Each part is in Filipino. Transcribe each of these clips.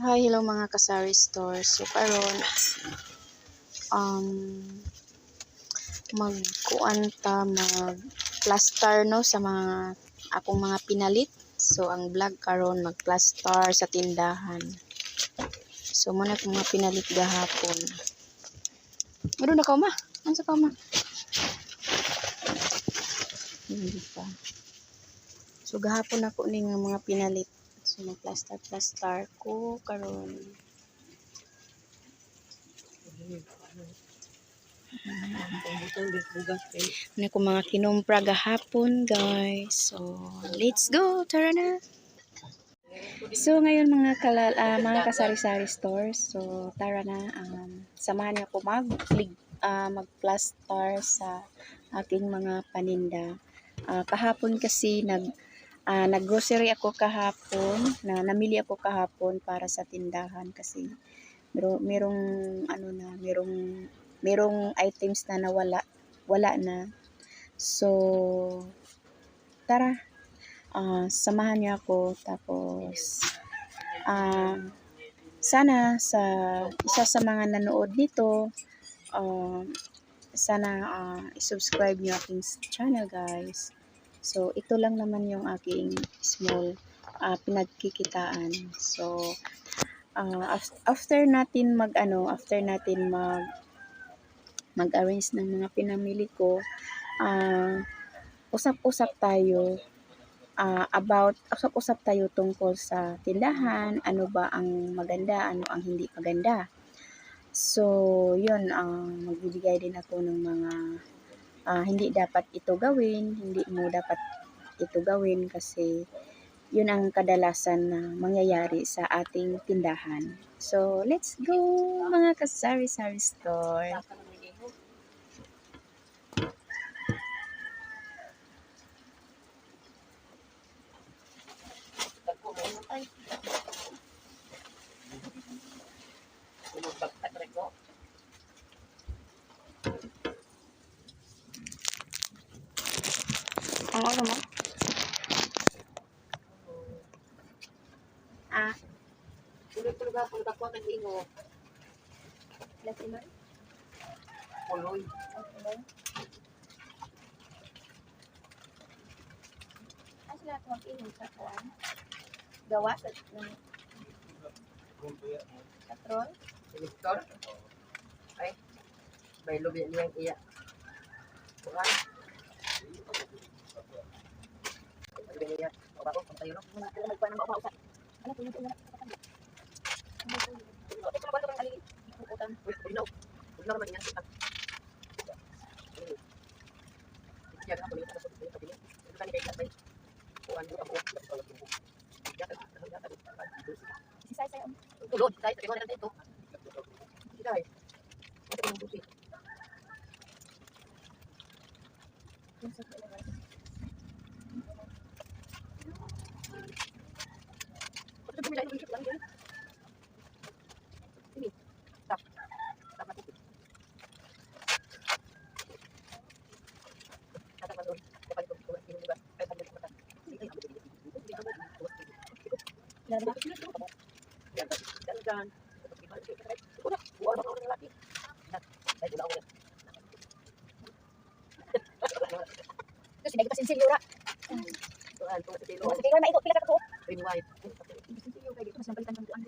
Hi, hello mga kasari stores. So karon um magkuan ta mag plaster no sa mga akong mga pinalit. So ang vlog karon mag plaster sa tindahan. So muna akong mga pinalit gahapon. Meron na ka ma? Ano sa ka ma? Hindi pa. So gahapon ako ning mga pinalit. Plaster ko karon. Ano ko mga kinumpra gahapon guys. So let's go. Tara na. So ngayon mga kalal ah, mga kasari-sari stores. So tara na um, samahan niyo ako mag ah, mag-plaster sa aking mga paninda. Ah, kahapon kasi nag ah, nag-grocery ako kahapon, na namili ako kahapon para sa tindahan kasi mero, merong ano na, merong merong items na nawala, wala na. So tara, ah, samahan niyo ako tapos ah, sana sa isa sa mga nanood nito um, sana ah, i-subscribe niyo aking channel guys. So, ito lang naman yung aking small ah, pinagkikitaan. So, af- after natin mag ano, after natin mag mag-arrange ng mga pinamili ko, ah, usap-usap tayo ah, about usap-usap tayo tungkol sa tindahan, ano ba ang maganda, ano ang hindi maganda. So, yun, ang magbibigay din ako ng mga ah, hindi dapat ito gawin, hindi mo dapat ito gawin kasi yun ang kadalasan na mangyayari sa ating tindahan. So, let's go mga kasari-sari store. Ang ano mo? Ah, Tulog-tulog ako, nagkakuha ng ingo. lati mo? Puloy. Ano sila ito mag-inom sa kuwan? Gawa sa ng katrol? Selector. Ay. May lubi niyang iya. Kuhan. Tulod, guys. Ko na dito. Guys. Ito yung busi. Yung sa kuwan. Ito bumila yung isip lang din. Sige. Stop. Stop natin. Tatapan doon. Kapag ito, ito, ito, ito, Kahit ang mga mata. Sige, ang mga Lalo ba? Yan, yan, yan. Wala, wala ako ng lalaki. Ay, wala ako. Tapos sinagi pa sinsilyura. Tuhan, tuhan sa. Sige, na ito. Pila ka ko. Green white. Sinsilyo kay dito. Mas nampalitan ng tuan.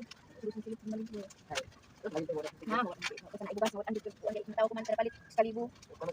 Sinsilyo kung maligo. Terus balik mo na. Ha? Kasi na ibubas. Andito ko. Ang tao ko man palit. Kalibo. Kung ano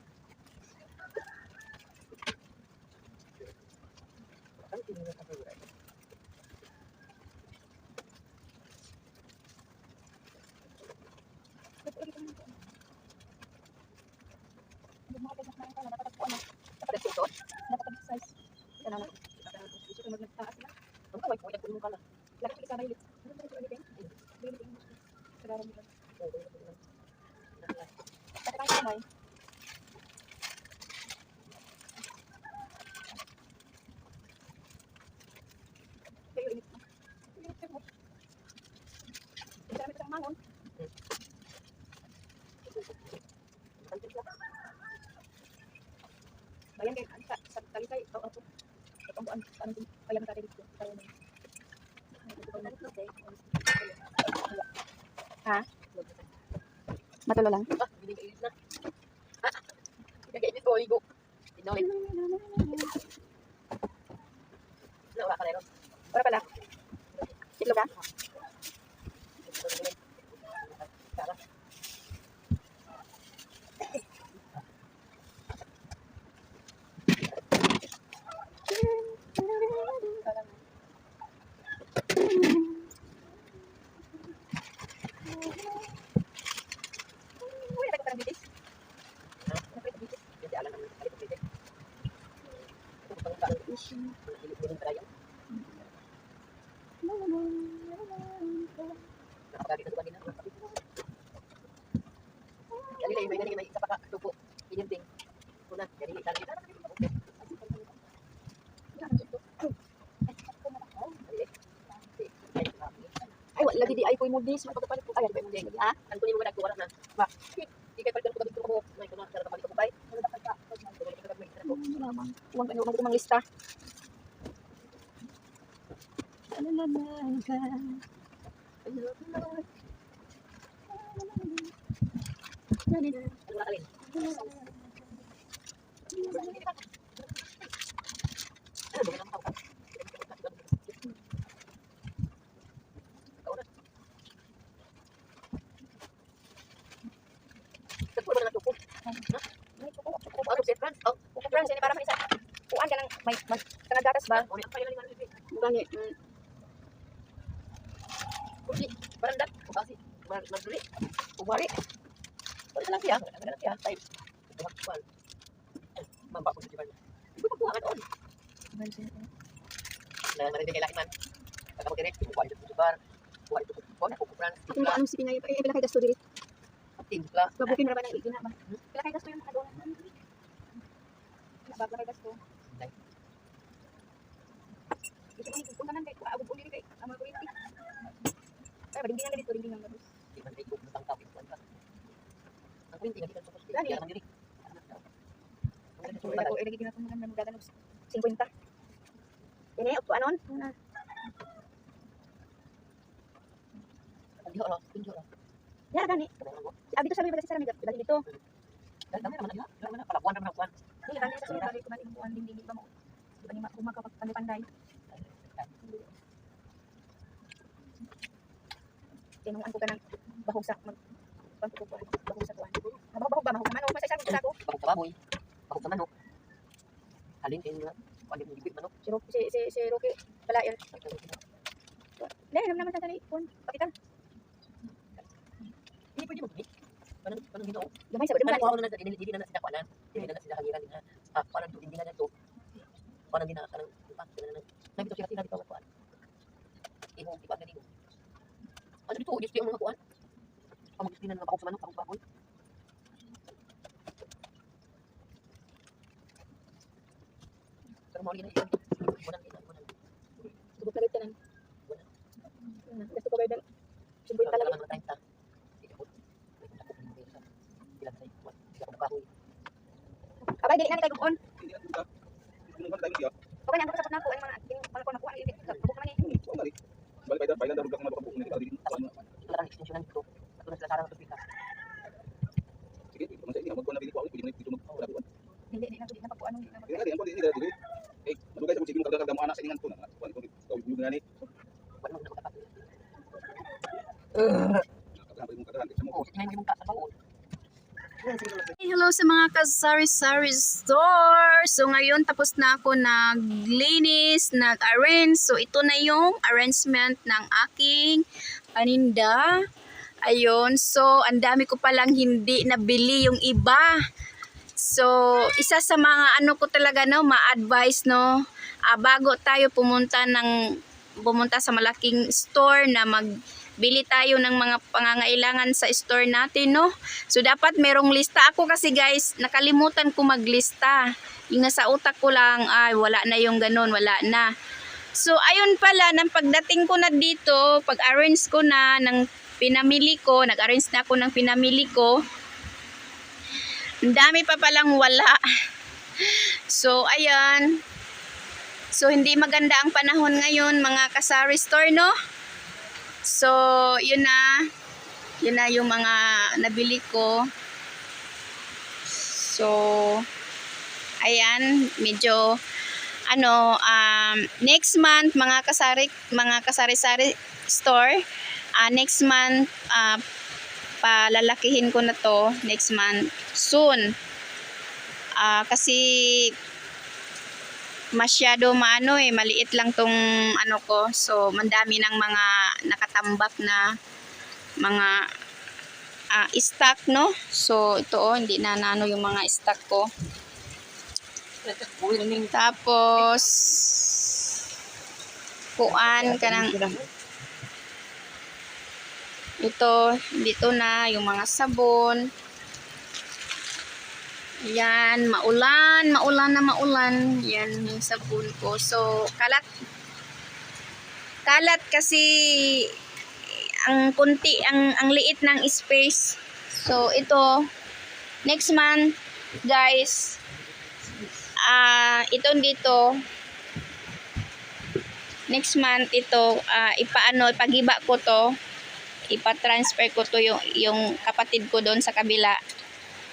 Matulo lang. Ah, hindi ka ilis na. Ah. Kaya ko igo. Tinolit. Na wala ka na Wala pala. Itlog ka? Uy, nagkakaroon ng bitis. Ha? Nagkakaroon ng bitis. Hindi alam ang kalit ng bitis. Ito pang parang bitis. Ilit mo rin pala yan. Nakapagagit na kanina. Kali lang, may ganyan, may isa pa ka, tupo. Ininting. Una, kaya hindi talaga. Ay, wala lagi di ay koy mo dis, magpapalit ko. Ay, ano ba mo di? Ha? Kan kunin mo na ko wala na. Ba. Di kay palit ko manglista. Cukup, cukup, cukup, may, may kanang gatas ba? Gani. Mm. Kusi, barandat. Kasi, mar maruli. Kumari. Wala lang siya. Wala lang siya. Tayo. Tumakpan. Mamba ko sa. Na narinig kay Lakiman. Pagka mo direct, kuha ito sa bar. Kuha ito sa kuha ko Franz. Ako mo anong sipin? Eh, gasto diri. Timpla. Babukin ra ba nang igina ba? Pila kay gasto yung mga doon? Pila kay gasto? Ito kung kung kanan kay abog uli kay ama ko rin. Ay, bading na dito, dingding ang gatos. Di man tayo kung tangkap. Ang kuwinti nga dito sa. Gani. Kaya naman diri. Bago ilagay din natin mga magdadaan ng 50. Ini upo anon? Ang diho, no? Pinjo, no? Ya mo. Abi to sabi ba sa sarami dali dito. Dahil dami naman na Dami naman na. Palabuan naman ako. Ni gani sa sarami ko man ibuan ding ding ba mo. Di ba ni kumaka panday-panday. Tinuan ko ka ng bahog sa mag bahog ko bahog sa kuan. Bahog ba mahog man o masay sa ko. Bakit ka baboy? Bakit ka manok? Halin kayo nga. Kualit mo digwit manok. Si Rocky si si si Rocky pala yun. Dahil naman naman tali kun. Pakita. Hindi pwede mag-git. Manang manang ginoo. Gamay sa Wala dali. ko na na dili dili na sila kuanan. Dili na sila hangiran na. Ah, kuanan to hindi na to. Kuanan din na kanang pa kanang. Sabi to siya sila dito kuan. Imo di pa ganito. Ano dito just yung mga kuan. Pamag na mga bakok sa manok, bakok baboy. Pero mo rin na yun. Kunan din, na tanan. Gusto ko ba dal 50 Kalau talaga. naman tayo ta. Hindi ko. Bilang sa kuan. Hindi ako makahoy. Abay dili na ni kay gukon. Hindi na kita. Kung ano tayo siya, Okay na ako sa na ko ang mga mga ko nakuha ini. Bukok man ni. hmm, so mali. Balik pa ito, balik na dapat mabakabuk na kita dito. Ano? Ito lang extensionan dito. Ito na sila sarang ito pika. Sige, dito man sa inyo, magkuhan na pinito ako, pwede mo dito magkalabuan. Hindi di na di na pagkuan ano. Kaya nga, di, ang pwede nila dito. Eh, madugay sa kung sige mo kagagam mo anak sa iningan ko na. Kuhan ko, kawin mo nga ni. Wala mo na makapat. Kagagam mo kagagam, sa mo ko. Oo, sige yung ka sa baon. Hello sa mga ka-sari-sari store. So ngayon tapos na ako naglinis, nag-arrange. So ito na yung arrangement ng aking paninda. Ayun. So ang dami ko palang hindi nabili yung iba. So isa sa mga ano ko talaga no, ma-advise no, ah, bago tayo pumunta ng pumunta sa malaking store na magbili tayo ng mga pangangailangan sa store natin no. So dapat merong lista ako kasi guys, nakalimutan ko maglista. Yung nasa utak ko lang, ay wala na yung ganun, wala na. So ayun pala, nang pagdating ko na dito, pag-arrange ko na ng pinamili ko, nag-arrange na ako ng pinamili ko, ang dami pa palang wala. so, ayan. So, hindi maganda ang panahon ngayon, mga kasari store, no? So, yun na. Yun na yung mga nabili ko. So, ayan, medyo ano, um, next month mga kasari mga kasari-sari store, ah, next month ah, palalakihin ko na to next month soon. Ah, kasi masyado maano eh, maliit lang tong ano ko. So, mandami ng mga nakatambak na mga ah, stock, no? So, ito oh, hindi na nano yung mga stock ko. Tapos, kuan ka ng, ito, dito na, yung mga sabon. Yan, maulan, maulan na maulan. Yan, yung sabon ko. So, kalat. Kalat kasi ang kunti, ang, ang liit ng space. So, ito, next month, guys, ah itong dito, next month ito, ah ipaano, ipagiba ko to, ipa-transfer ko to yung, yung kapatid ko doon sa kabila.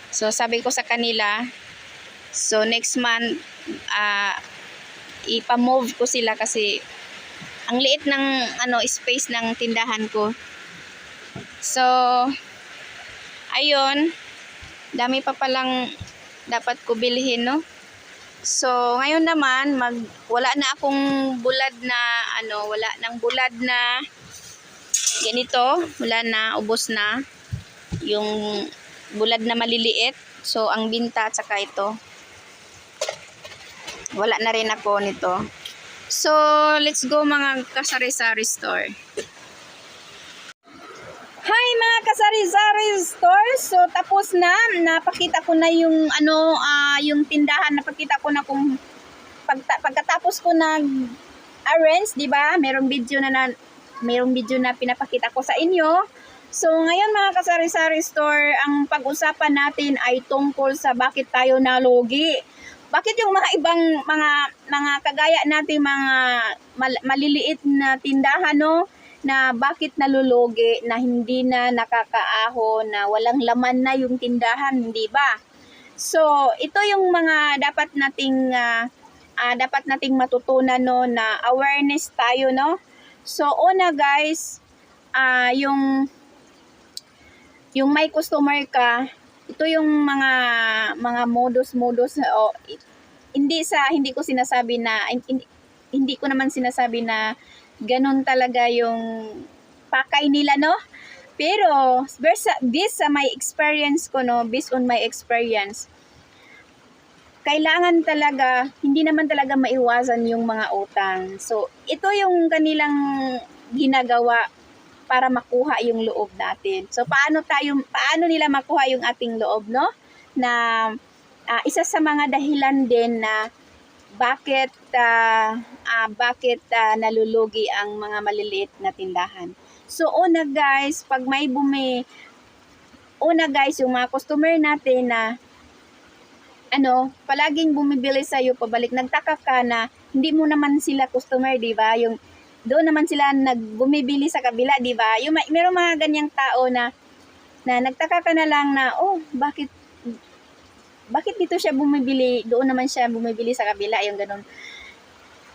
So, sabi ko sa kanila, so next month, ah ipa-move ko sila kasi ang liit ng ano space ng tindahan ko. So, ayun, dami pa palang dapat ko bilhin, no? So, ngayon naman, mag, wala na akong bulad na, ano, wala nang bulad na ganito, wala na, ubos na yung bulad na maliliit. So, ang binta at saka ito. Wala na rin ako nito. So, let's go mga kasari-sari store. Hi mga kasari-sari store. So, tapos na. Napakita ko na yung ano, ah, yung tindahan. Napakita ko na kung pagta- pagkatapos ko nag arrange, 'di ba? Merong video na, na merong video na pinapakita ko sa inyo. So, ngayon mga kasari-sari store, ang pag-usapan natin ay tungkol sa bakit tayo nalugi. Bakit yung mga ibang mga mga kagaya nating mga mal- maliliit na tindahan no na bakit nalulugi na hindi na nakakaahon na walang laman na yung tindahan, hindi ba? So, ito yung mga dapat nating ah, ah, dapat nating matutunan no na awareness tayo no. So, una guys, ah yung yung may customer ka, ito yung mga mga modus-modus o hindi sa hindi ko sinasabi na hindi, hindi ko naman sinasabi na ganun talaga yung pakay nila no? Pero versa this sa my experience ko no? Based on my experience kailangan talaga hindi naman talaga maiwasan yung mga utang. So ito yung kanilang ginagawa para makuha yung loob natin. So paano tayo paano nila makuha yung ating loob, no? Na ah, isa sa mga dahilan din na bakit ah, ah, bakit ah, nalulugi ang mga maliliit na tindahan. So una guys, pag may bumi una guys, yung mga customer natin na ano, palaging bumibili sa iyo pabalik nagtaka ka na hindi mo naman sila customer, 'di ba? Yung doon naman sila nagbumibili sa kabila, 'di ba? Yung may merong mga ganyang tao na na nagtaka ka na lang na oh, bakit bakit dito siya bumibili? Doon naman siya bumibili sa kabila, yung ganun.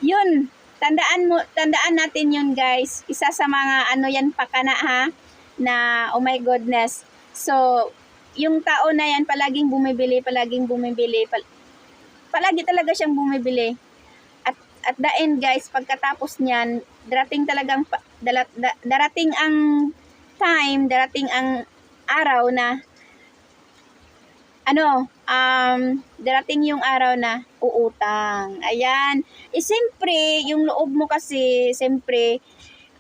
Yun, tandaan mo, tandaan natin yun, guys. Isa sa mga ano yan pakana ha na oh my goodness. So, yung tao na yan palaging bumibili, palaging bumibili, pal- palagi talaga siyang bumibili at the end guys pagkatapos niyan darating talagang darating ang time darating ang araw na ano um darating yung araw na uutang. Ayan. Eh siyempre yung loob mo kasi siyempre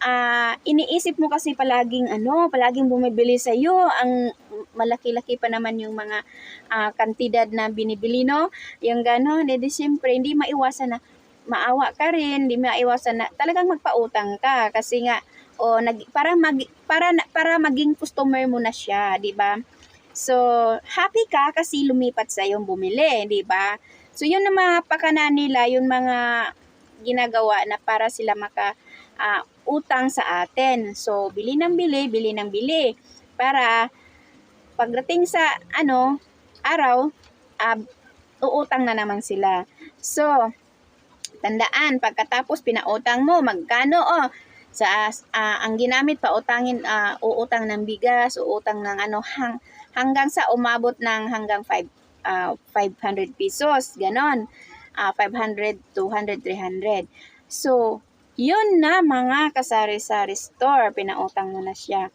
ah iniisip mo kasi palaging ano palaging bumibili sa iyo ang malaki-laki pa naman yung mga ah, kantidad na binibili no? Yung gano'n eh di siyempre hindi maiwasan na maawa ka rin, hindi maiwasan na talagang magpautang ka kasi nga o nag para mag para na- para maging customer mo na siya, di ba? So, happy ka kasi lumipat sa yung bumili, di ba? So yun ang mga pakana nila, yung mga ginagawa na para sila maka ah, utang sa atin. So bili ng bili, bili ng bili para pagdating sa ano araw, ah, uutang na naman sila. So tandaan pagkatapos pinautang mo magkano oh sa ah, ang ginamit pa utangin ah, uutang ng bigas, uutang ng ano hang, hanggang sa umabot ng hanggang 5 ah, 500 pesos, ganon. Ah, 500, 200, 300. So, yun na mga kasari-sari store, pinautang mo na siya.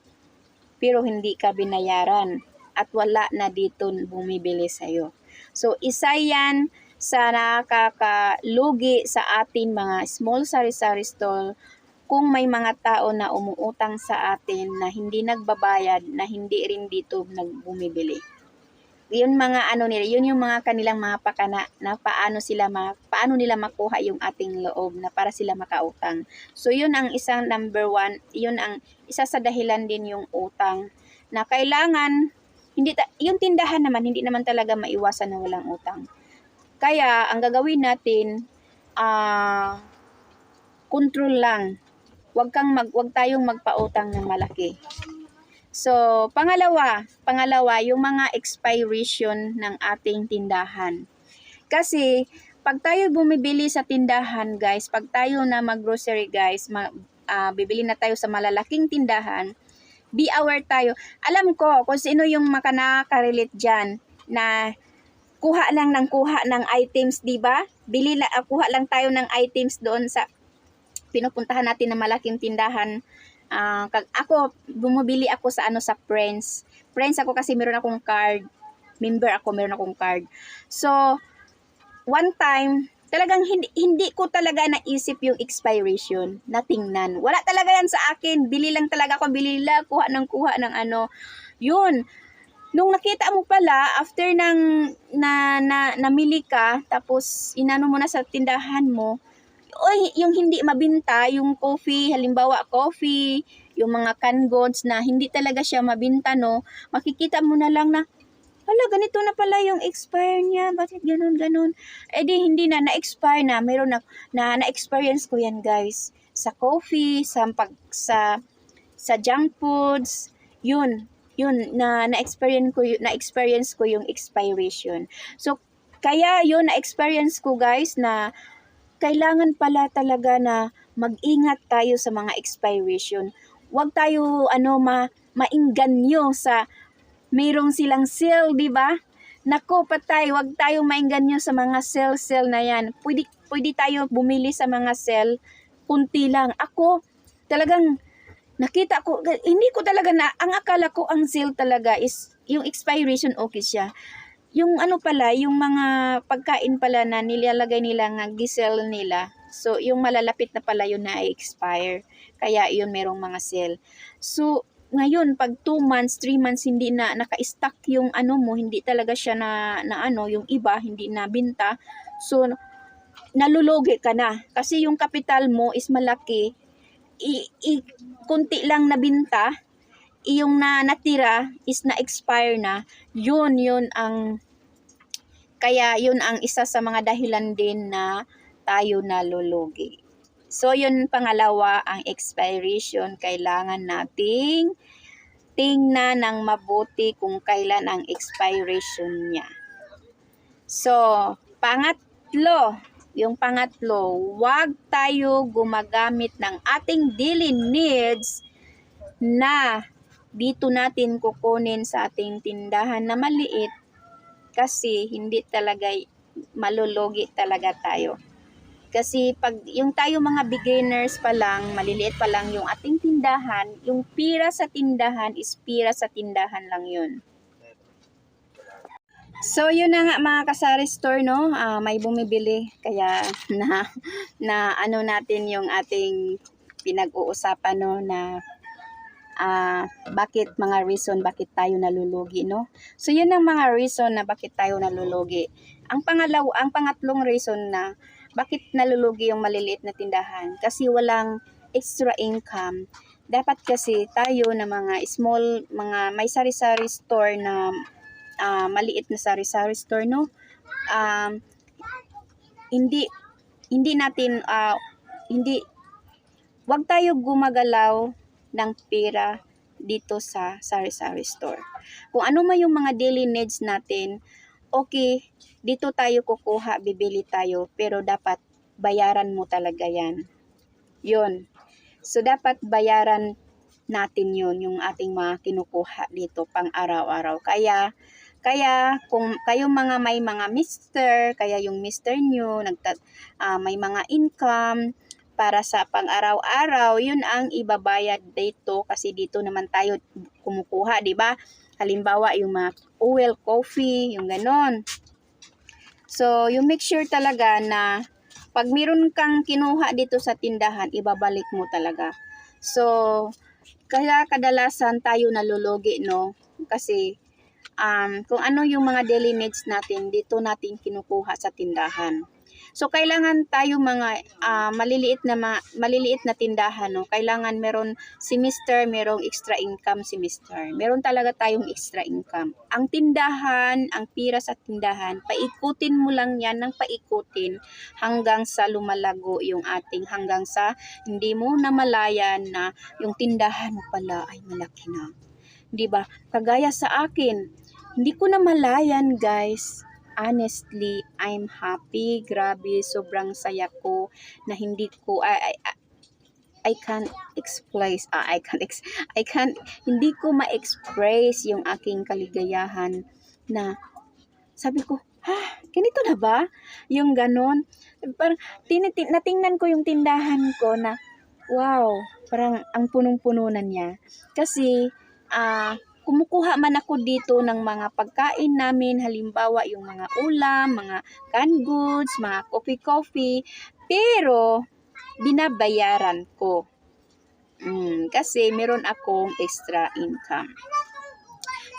Pero hindi ka binayaran at wala na dito bumibili sa'yo. So, isa yan sa nakakalugi sa atin mga small sari-sari store kung may mga tao na umuutang sa atin na hindi nagbabayad, na hindi rin dito nagbumibili. Yun mga ano nila, yun yung mga kanilang mga pakana na paano sila ma, paano nila makuha yung ating loob na para sila makautang. So yun ang isang number one, yun ang isa sa dahilan din yung utang na kailangan hindi ta- yung tindahan naman hindi naman talaga maiwasan na walang utang. Kaya ang gagawin natin ah control lang. Huwag kang mag wag tayong magpautang ng malaki. So, pangalawa, pangalawa yung mga expiration ng ating tindahan. Kasi pag tayo bumibili sa tindahan, guys, pag tayo na mag-grocery, guys, ma- ah, bibili na tayo sa malalaking tindahan, be aware tayo. Alam ko kung sino yung maka nakaka-relate dyan na kuha lang ng kuha ng items, di ba? Bili la, ah, kuha lang tayo ng items doon sa pinupuntahan natin na malaking tindahan. Ah, kag ako bumibili ako sa ano sa Friends. Friends ako kasi meron akong card. Member ako, meron akong card. So, one time, talagang hindi, hindi ko talaga naisip yung expiration na tingnan. Wala talaga yan sa akin. Bili lang talaga ako, bili lang, kuha ng kuha ng ano. Yun. Nung nakita mo pala, after ng na, na, namili ka, tapos inano mo na sa tindahan mo, oy, yung hindi mabinta, yung coffee, halimbawa coffee, yung mga canned goods na hindi talaga siya mabinta, no, makikita mo na lang na, hala, ganito na pala yung expire niya, bakit ganun, ganun. Eh di, hindi na, na-expire na, meron na, na, na-experience ko yan, guys. Sa coffee, sa, pag, sa, sa junk foods, yun, yun, na, na-experience ko, na-experience ko yung expiration. So, kaya yun, na-experience ko, guys, na, kailangan pala talaga na mag-ingat tayo sa mga expiration. Huwag tayo ano ma mainganyo sa mayroong silang sale, 'di ba? Nako, patay, huwag tayo mainganyo sa mga sale-sale na 'yan. Pwede pwede tayo bumili sa mga sale kunti lang. Ako talagang nakita ko hindi ko talaga na ang akala ko ang sale talaga is yung expiration okay siya yung ano pala, yung mga pagkain pala na nilalagay nila nga gisel nila. So, yung malalapit na pala yun na expire. Kaya yun merong mga sale. So, ngayon, pag 2 months, 3 months, hindi na naka-stock yung ano mo, hindi talaga siya na, na ano, yung iba, hindi na binta. So, nalulugi ka na. Kasi yung kapital mo is malaki. I, i, kunti lang nabinta, yung na natira is na-expire na, yun, yun ang, kaya yun ang isa sa mga dahilan din na tayo nalulugi. So, yun pangalawa, ang expiration, kailangan nating tingnan ng mabuti kung kailan ang expiration niya. So, pangatlo, yung pangatlo, wag tayo gumagamit ng ating daily needs na dito natin kukunin sa ating tindahan na maliit kasi hindi talaga malulugi talaga tayo. Kasi pag yung tayo mga beginners pa lang, maliliit pa lang yung ating tindahan, yung pira sa tindahan is pira sa tindahan lang yun. So yun na nga mga kasari store no, Ah, may bumibili kaya na na ano natin yung ating pinag-uusapan no na ah bakit mga reason bakit tayo nalulugi no. So yun ang mga reason na bakit tayo nalulugi. Ang pangalaw, ang pangatlong reason na bakit nalulugi yung maliliit na tindahan kasi walang extra income. Dapat kasi tayo na mga small, mga may sari-sari store na ah, maliit na sari-sari store no. Um, hindi hindi natin ah, hindi wag tayo gumagalaw ng pera dito sa sari-sari store. Kung ano man yung mga daily needs natin, okay, dito tayo kukuha, bibili tayo, pero dapat bayaran mo talaga yan. Yun. So, dapat bayaran natin yun, yung ating mga kinukuha dito pang araw-araw. Kaya, kaya kung kayo mga may mga mister, kaya yung mister nyo, nagta, ah, may mga income, para sa pang-araw-araw, yun ang ibabayad dito kasi dito naman tayo kumukuha, di ba? Halimbawa, yung mga oil, coffee, yung ganon. So, you make sure talaga na pag meron kang kinuha dito sa tindahan, ibabalik mo talaga. So, kaya kadalasan tayo nalulugi, no? Kasi, um, kung ano yung mga daily needs natin, dito natin kinukuha sa tindahan. So kailangan tayo mga ah, maliliit na ma- maliliit na tindahan no. Kailangan meron Mr. merong extra income Mr. Meron talaga tayong extra income. Ang tindahan, ang pira sa tindahan, paikutin mo lang 'yan ng paikutin hanggang sa lumalago yung ating hanggang sa hindi mo namalayan na yung tindahan mo pala ay malaki na. 'Di ba? Kagaya sa akin, hindi ko na malayan, guys honestly, I'm happy. Grabe, sobrang saya ko na hindi ko I I, I can't express ah, I can't ex, I can't hindi ko ma-express yung aking kaligayahan na sabi ko, ha, ganito na ba? Yung ganon. Parang tinitin, natingnan ko yung tindahan ko na wow, parang ang punong-puno na niya. Kasi ah kumukuha man ako dito ng mga pagkain namin, halimbawa yung mga ulam, mga canned goods, mga coffee-coffee, pero binabayaran ko. Mm, kasi meron akong extra income.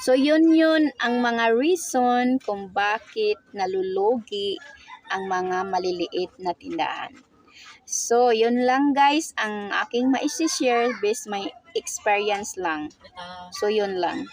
So yun yun ang mga reason kung bakit nalulugi ang mga maliliit na tindahan. So yun lang guys ang aking ma-share based my experience lang. Ah, So yun lang.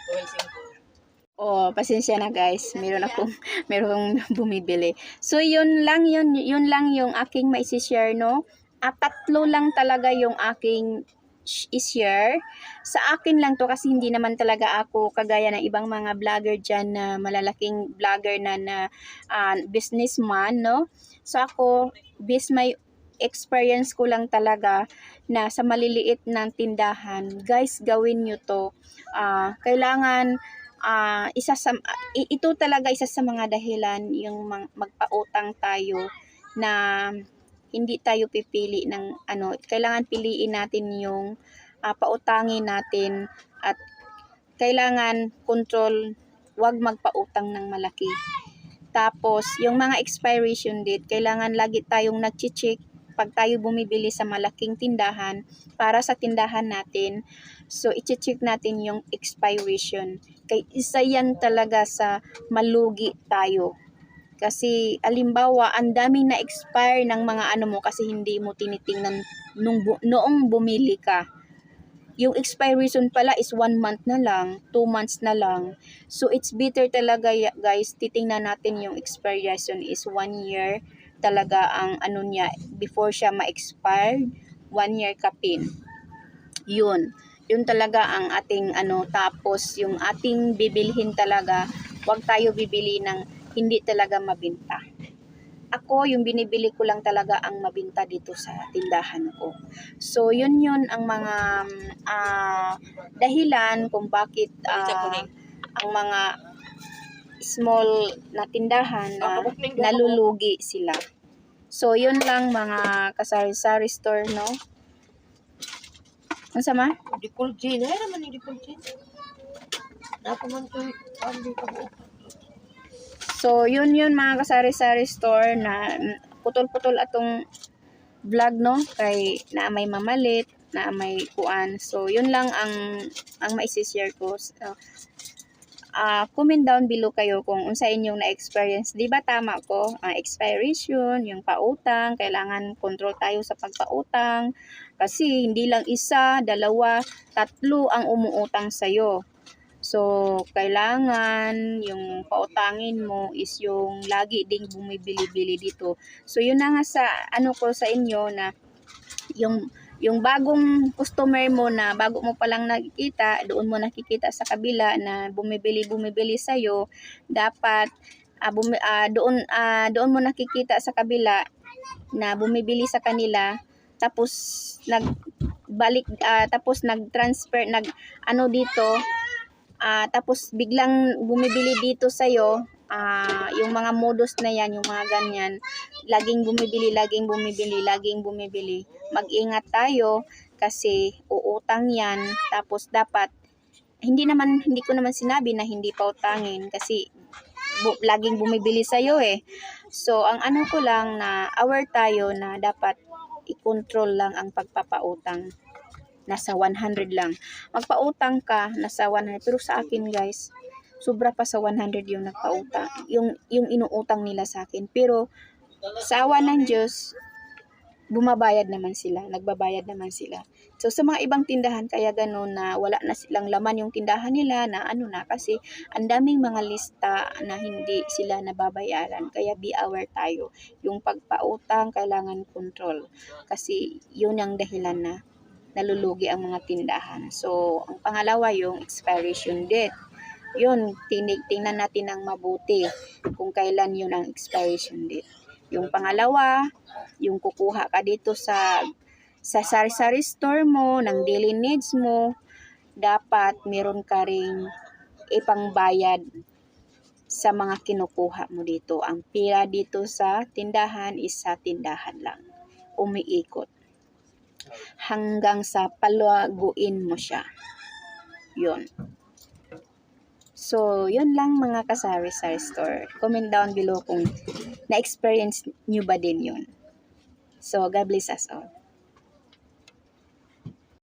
Oh, pasensya na guys. Meron akong meron bumibili. So yun lang yun yun lang yung aking mai-share no. At tatlo lang talaga yung aking sh- i-share. Sa akin lang to kasi hindi naman talaga ako kagaya ng ibang mga vlogger diyan na malalaking vlogger na na ah, businessman no. So ako based my experience ko lang talaga na sa maliliit ng tindahan, guys, gawin nyo to. Ah, kailangan ah isa sa ito talaga isa sa mga dahilan yung magpautang tayo na hindi tayo pipili ng ano kailangan piliin natin yung ah, pautangin natin at kailangan control wag magpautang ng malaki tapos yung mga expiration date kailangan lagi tayong nagche-check pag tayo bumibili sa malaking tindahan para sa tindahan natin so i-check natin yung expiration kay isa yan talaga sa malugi tayo. Kasi alimbawa, ang daming na-expire ng mga ano mo kasi hindi mo tinitingnan nung bu- noong bumili ka. Yung expiration pala is one month na lang, two months na lang. So it's better talaga guys, titingnan natin yung expiration is one year talaga ang ano niya before siya ma-expire, one year kapin. Yun. Yun talaga ang ating ano tapos yung ating bibilhin talaga wag tayo bibili ng hindi talaga mabinta. Ako yung binibili ko lang talaga ang mabinta dito sa tindahan ko. So yun yun ang mga ah, dahilan kung bakit ah, ang mga small na tindahan na nalulugi sila so yun lang mga kasari-sari store no ang sama? Di kulchin. Ay naman ni di kulchin. Napa man ko ka buo. So, yun yun mga kasari-sari store na putol-putol atong vlog no kay na may mamalit na may kuan. So, yun lang ang ang maisi-share ko. So, ah comment down below kayo kung unsa inyong na-experience. Di ba tama ko? Ang expiration, yung pautang, kailangan control tayo sa pagpautang. Kasi hindi lang isa, dalawa, tatlo ang umuutang sa'yo. So, kailangan yung pautangin mo is yung lagi ding bumibili-bili dito. So, yun na nga sa ano ko sa inyo na yung yung bagong customer mo na bago mo palang nakikita, doon mo nakikita sa kabila na bumibili-bumibili sa dapat ah, bumi- ah, doon ah, doon mo nakikita sa kabila na bumibili sa kanila tapos nagbalik ah, tapos nag-transfer nag ano dito ah, tapos biglang bumibili dito sa ah, yung mga modus na yan, yung mga ganyan, laging bumibili, laging bumibili, laging bumibili. Mag-ingat tayo kasi uutang yan. Tapos dapat, hindi naman, hindi ko naman sinabi na hindi pa utangin kasi bu- laging bumibili sa'yo eh. So, ang ano ko lang na aware tayo na dapat i-control lang ang pagpapautang. Nasa 100 lang. Magpautang ka, nasa 100. Pero sa akin guys, sobra pa sa 100 yung nagpautang, yung, yung inuutang nila sa akin. Pero, sa awa ng Diyos, bumabayad naman sila, nagbabayad naman sila. So, sa mga ibang tindahan, kaya ganun na wala na silang laman yung tindahan nila na ano na, kasi ang daming mga lista na hindi sila nababayaran. Kaya be aware tayo. Yung pagpautang, kailangan control. Kasi yun ang dahilan na nalulugi ang mga tindahan. So, ang pangalawa yung expiration date. Yun, tingnan natin ng mabuti kung kailan yun ang expiration date. Yung pangalawa, yung kukuha ka dito sa sa sari-sari store mo, ng daily needs mo, dapat meron ka ring ipangbayad sa mga kinukuha mo dito. Ang pira dito sa tindahan is sa tindahan lang. Umiikot. Hanggang sa palaguin mo siya. Yun. So, yun lang mga kasari-sari store. Comment down below kung na-experience nyo ba din yun. So, God bless us all.